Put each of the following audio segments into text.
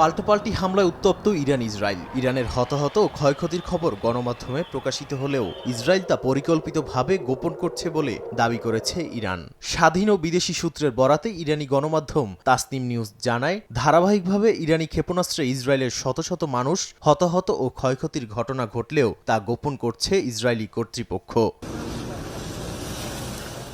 পাল্টাপাল্টি হামলায় উত্তপ্ত ইরান, ইসরায়েল। ইরানের হতাহত ও ক্ষয়ক্ষতির খবর গণমাধ্যমে প্রকাশিত হলেও ইসরায়েল তা পরিকল্পিতভাবে গোপন করছে বলে দাবি করেছে ইরান। স্বাধীন ও বিদেশি সূত্রের বরাতে ইরানি গণমাধ্যম তাসনিম নিউজ জানায়, ধারাবাহিকভাবে ইরানি ক্ষেপণাস্ত্রে ইসরায়েলের শত শত মানুষ হতাহত ও ক্ষয়ক্ষতির ঘটনা ঘটলেও তা গোপন করছে ইসরায়েলি কর্তৃপক্ষ।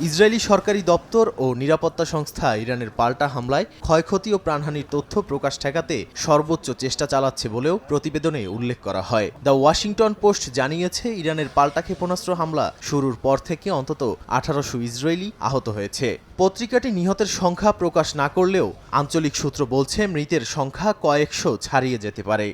ইসরায়েলি সরকারি দপ্তর ও নিরাপত্তা সংস্থা ইরানের পাল্টা হামলায় ক্ষয়ক্ষতি ও প্রাণহানির তথ্য প্রকাশ ঠেকাতে সর্বোচ্চ চেষ্টা চালাচ্ছে বলেও প্রতিবেদনে উল্লেখ করা হয়। দ্য ওয়াশিংটন পোস্ট জানিয়েছে, ইরানের পাল্টা ক্ষেপণাস্ত্র হামলা শুরুর পর থেকে অন্তত আঠারোশো ইসরায়েলি আহত হয়েছে। পত্রিকাটি নিহতের সংখ্যা প্রকাশ না করলেও আঞ্চলিক সূত্র বলছে, মৃতের সংখ্যা কয়েকশো ছাড়িয়ে যেতে পারে।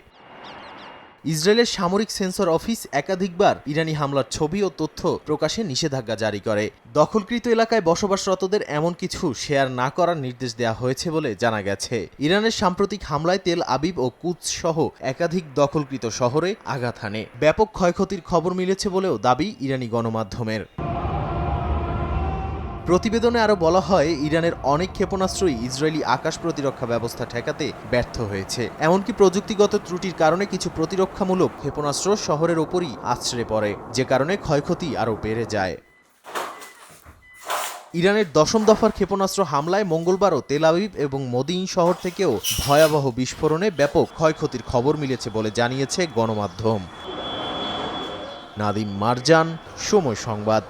ইসরায়েলের সামরিক সেন্সর অফিস একাধিকবার ইরানি হামলার ছবি ও তথ্য প্রকাশে নিষেধাজ্ঞা জারি করে। দখলকৃত এলাকায় বসবাসরতদের এমন কিছু শেয়ার না করার নির্দেশ দেওয়া হয়েছে বলে জানা গেছে। ইরানের সাম্প্রতিক হামলায় তেল আবিব ও কুচ সহ একাধিক দখলকৃত শহরে আঘাত হানে। ব্যাপক ক্ষয়ক্ষতির খবর মিলেছে বলেও দাবি ইরানি গণমাধ্যমের। প্রতিবেদনে আরও বলা হয়, ইরানের অনেক ক্ষেপণাস্ত্রই ইসরায়েলি আকাশ প্রতিরক্ষা ব্যবস্থা ঠেকাতে ব্যর্থ হয়েছে। এমনকি প্রযুক্তিগত ত্রুটির কারণে কিছু প্রতিরক্ষামূলক ক্ষেপণাস্ত্র শহরের ওপরই আছড়ে পড়ে, যে কারণে ক্ষয়ক্ষতি আরও বেড়ে যায়। ইরানের দশম দফার ক্ষেপণাস্ত্র হামলায় মঙ্গলবারও তেল আবিব এবং মদিন শহর থেকেও ভয়াবহ বিস্ফোরণে ব্যাপক ক্ষয়ক্ষতির খবর মিলেছে বলে জানিয়েছে গণমাধ্যম। নাদিম মারজান, সময় সংবাদ।